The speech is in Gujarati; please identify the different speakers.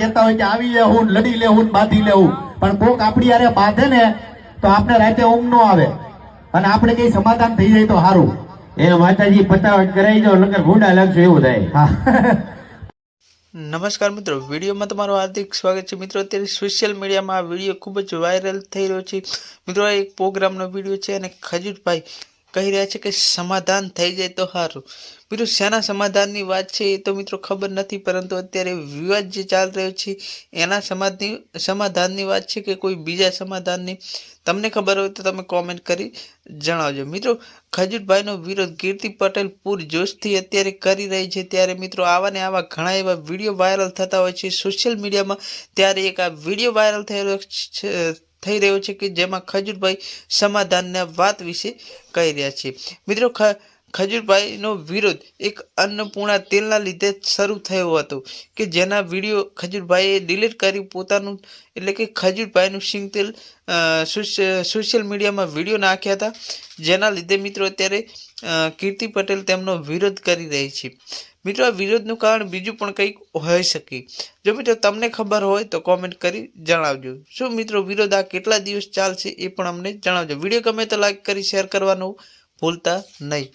Speaker 1: કહેતા હોય કે આવી લેવું લડી લેવું બાંધી લેવું પણ કોક આપણી યારે બાંધે ને તો આપણે રાતે ઊંઘ નો આવે. અને આપણે કઈ સમાધાન થઈ જાય તો સારું
Speaker 2: એ માતાજી પતાવટ કરાવી દો નગર ભૂંડા લાગશે એવું થાય.
Speaker 3: નમસ્કાર મિત્રો વિડીયોમાં તમારું હાર્દિક સ્વાગત છે. મિત્રો અત્યારે સોશિયલ મીડિયામાં આ વીડિયો ખૂબ જ વાયરલ થઈ રહ્યો છે. મિત્રો આ એક પ્રોગ્રામનો વીડિયો છે અને ખજૂરભાઈ કહી રહ્યા છે કે સમાધાન થઈ જાય તો સારું મિત્રો, શેના સમાધાનની વાત છે એ તો મિત્રો ખબર નથી, પરંતુ અત્યારે વિવાદ જે ચાલી રહ્યો છે, એના સમાજની સમાધાનની વાત છે કે કોઈ બીજા સમાધાનની? તમને ખબર હોય તો તમે કોમેન્ટ કરી જણાવજો. મિત્રો, ખજૂરભાઈનો વિરોધ કીર્તિ પટેલ પૂરજોશથી અત્યારે કરી રહી છે. ત્યારે મિત્રો, આવા ને આવા ઘણા એવા વીડિયો વાયરલ થતા હોય છે. સોશિયલ મીડિયામાં ત્યારે એક આ વીડિયો વાયરલ થયેલો થઈ રહ્યો છે કે જેમાં ખજૂરભાઈ સમાધાનના વાત વિશે કહી રહ્યા છે. મિત્રો ખ ખજૂરભાઈનો વિરોધ એક અન્નપૂર્ણા તેલના લીધે શરૂ થયો હતો કે જેના વીડિયો ખજૂરભાઈએ ડિલીટ કરી પોતાનું, એટલે કે ખજૂરભાઈનું સિંગ તેલ સોશિયલ મીડિયામાં વીડિયો નાખ્યા હતા. જેના લીધે મિત્રો અત્યારે કીર્તિ પટેલ તેમનો વિરોધ કરી રહી છે. મિત્રો આ વિરોધનું કારણ બીજું પણ કંઈક હોઈ શકે. જો મિત્રો તમને ખબર હોય તો કોમેન્ટ કરી જણાવજો. શું મિત્રો વિરોધ આ કેટલા દિવસ ચાલશે એ પણ અમને જણાવજો. વીડિયો ગમે તો લાઈક કરી શેર કરવાનું ભૂલતા નહીં.